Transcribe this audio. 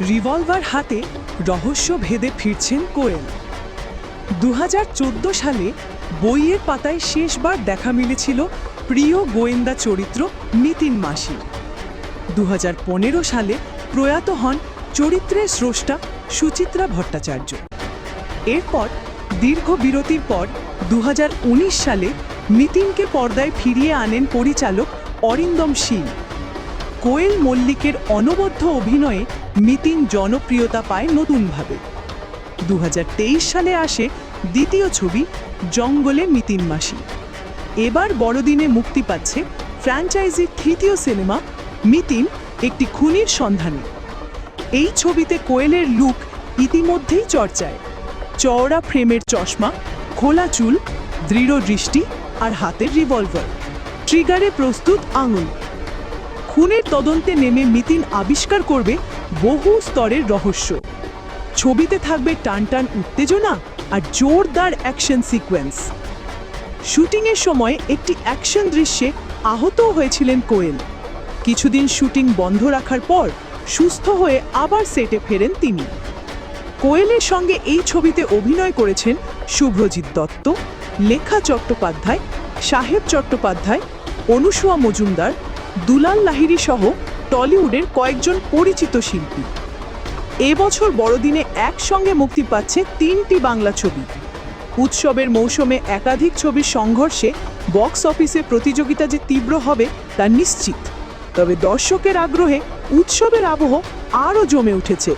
Revolver হাতে রহস্য ভেদে ফিরছেন কোয়েল। দু হাজার চোদ্দ সালে বইয়ের পাতায় শেষবার দেখা মিলেছিল প্রিয় গোয়েন্দা চরিত্র নিতিন মাসির। দু হাজার পনেরো সালে প্রয়াত হন চরিত্রের স্রষ্টা সুচিত্রা ভট্টাচার্য। এরপর দীর্ঘ বিরতির পর দু হাজার উনিশ সালে নিতিনকে পর্দায় ফিরিয়ে আনেন পরিচালক অরিন্দম শীল কোয়েল মল্লিকের অনবদ্য অভিনয়ে মিতিন জনপ্রিয়তা পায় নতুনভাবে। দু হাজার তেইশ সালে আসে দ্বিতীয় ছবি জঙ্গলে মিতিন মাসি। এবার বড়দিনে মুক্তি পাচ্ছে ফ্র্যাঞ্চাইজির তৃতীয় সিনেমা মিতিন একটি খুনির সন্ধানে। এই ছবিতে কোয়েলের লুক ইতিমধ্যেই চর্চায়। চওড়া ফ্রেমের চশমা, খোলা চুল, দৃঢ় দৃষ্টি আর হাতের রিভলভার। ট্রিগারে প্রস্তুত আঙুল। খুনের তদন্তে নেমে মিতিন আবিষ্কার করবে বহু স্তরের রহস্য। ছবিতে থাকবে টানটান উত্তেজনা আর জোরদার অ্যাকশন সিকোয়েন্স। শুটিংয়ের সময় একটি অ্যাকশন দৃশ্যে আহতও হয়েছিলেন কোয়েল। কিছুদিন শুটিং বন্ধ রাখার পর সুস্থ হয়ে আবার সেটে ফেরেন তিনি। কোয়েলের সঙ্গে এই ছবিতে অভিনয় করেছেন শুভ্রজিৎ দত্ত, লেখা চট্টোপাধ্যায়, সাহেব চট্টোপাধ্যায় অনুসুয়া মজুমদার দুলাল লাহিরি সহ টলিউডের কয়েকজন পরিচিত শিল্পী। এবছর বড়দিনে একসঙ্গে মুক্তি পাচ্ছে তিনটি বাংলা ছবি। উৎসবের মৌসুমে একাধিক ছবির সংঘর্ষে বক্স অফিসে প্রতিযোগিতা যে তীব্র হবে তা নিশ্চিত। তবে দর্শকের আগ্রহে উৎসবের আবহ আরও জমে উঠেছে।